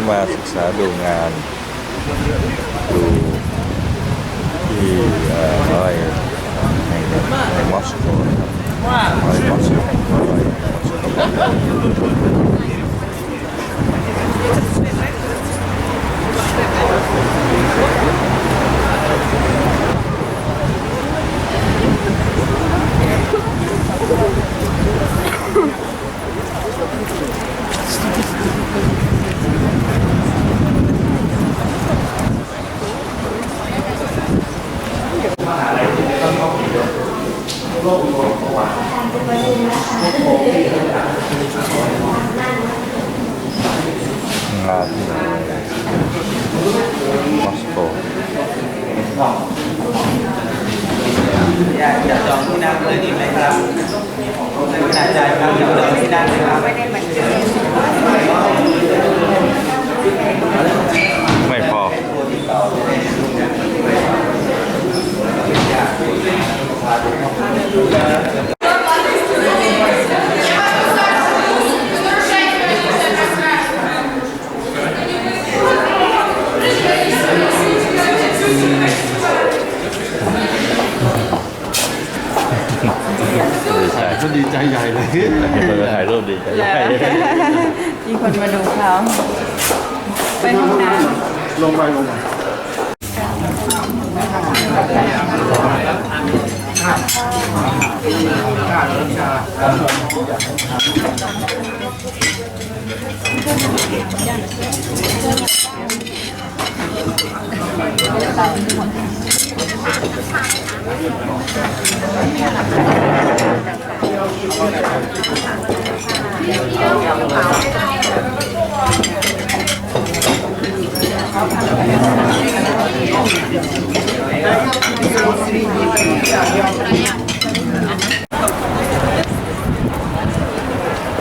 นี้มาศึกษาดูงานดูที่เอ่ออะไรในในมอสโกนะครับอะไรมอสโกอะไรมอสโก งานที่มอสโกอยากจะจองที่นั่งเลยดีไหมครับจ่ายจ่ายครับจองเลยที่นั่งเลยครับไม่ ใจใหญ่เลยเห็นคนมาถ่ายรูปดีใจใหญ่มีคนมาดูเขาไปห้องน้ลงไปลงไป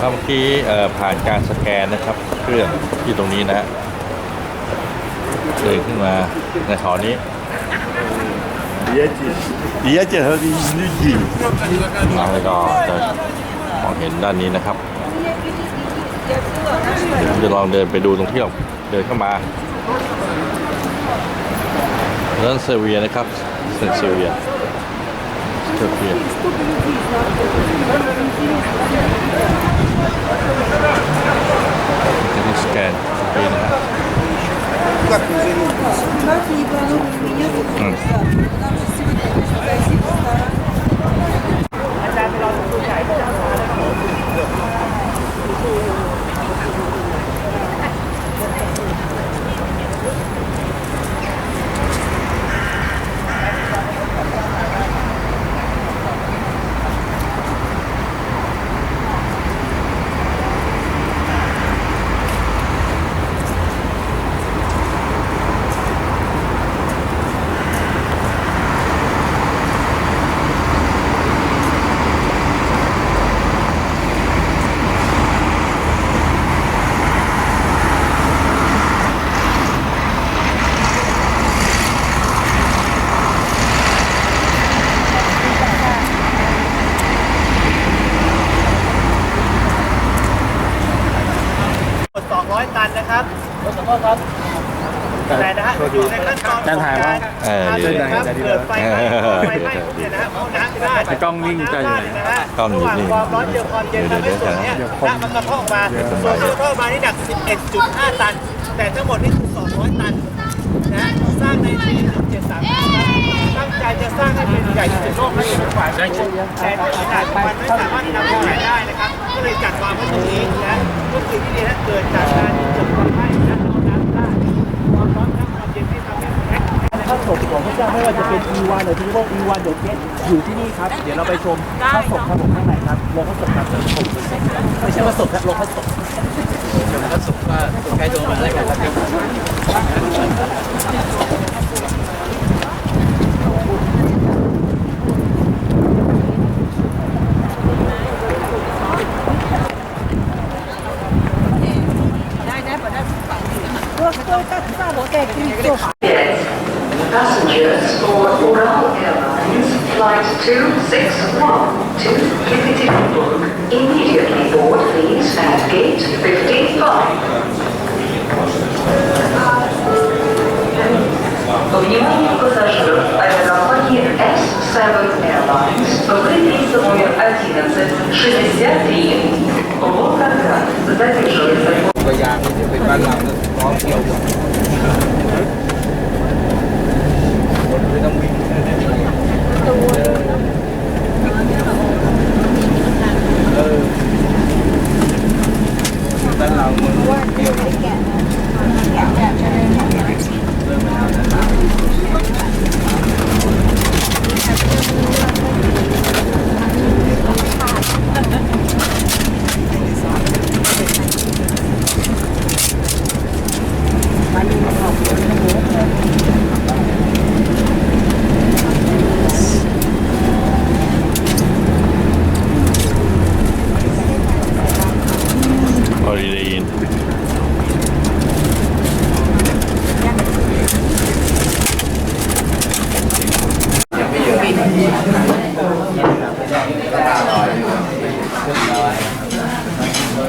ครับเมื่อกี้เอ่อผ่านการสแกนนะครับเครื่องที่ตรงนี้นะฮะ เดินขึ้นมาในหอนี้เยอะจีเยอะจีเท่าที่นี่จีแล้วก็จะมองเห็นด้านนี้นะครับเดี๋ยวผมจะลองเดินไปดูตรงที่เราเดินเข้ามาเรื่องเซเวียนะครับเซนเซเวียเซเวียจะมีสแกนตรงนี้นะครับอืม 200 ตันนะครับรถขอโทษครับ แต่นะฮะอยู่ในขั้นตอนของการเออดีนะครับเกิดไฟไหม้ไฟไหม้เนี่ยนะฮะห้องน้ำไม่ได้กล้องนิ่งใจอยู่ไหน นะฮะกล้องอยู่นี่ระหว่างความร้อนเจอความเย็นทำให้ส่วนเนี้ยน้ำมันกระเทาะออกมาส่วนที่กระเทาะออกมานี่หนัก 11.5 ตัน แต่ทั้งหมดนี่คือ 200 ตันนะฮะสร้างในปี1735ตั้งใจจะสร้างให้เป็นใหญ่ที่สุดในโลกและเป็นฝ่ายแต่ที่ขนาดมันไม่สามารถที่นำไปขายได้นะครับ ก็เลยจัดวางไว้ตรงนี้นะทุกสิ่งที่ดีนะเกิดจากการที่เกิดความไหม้และเอาน้ำได้ ถ้ามเย็นที่ทำให้แข็งพระศพของพระเจ้าไม่ว่าจะเป็นอีวานหรือที่พวกอีวานเดอะเกตอยู่ที่นี่ครับ เดี๋ยวเราไปชมพระศพครับผมข้างในครับลงพระศพครับผมไม่ใช่พระศพครับโรงพระศพว่าใครโดนอะไรกันครับ Passengers for Ural Airlines Flight 261 to Yekaterinburg immediately board please at gate 55. Внимание пассажиров авиакомпании S7 Airlins в рейсе номер 1163 Волгоград задерживается ระยางที่เป็นบ้านเราล้อเกี่ยวคนไม่ต้องวิ่งเออบ้านเราเมืองเกี่ยว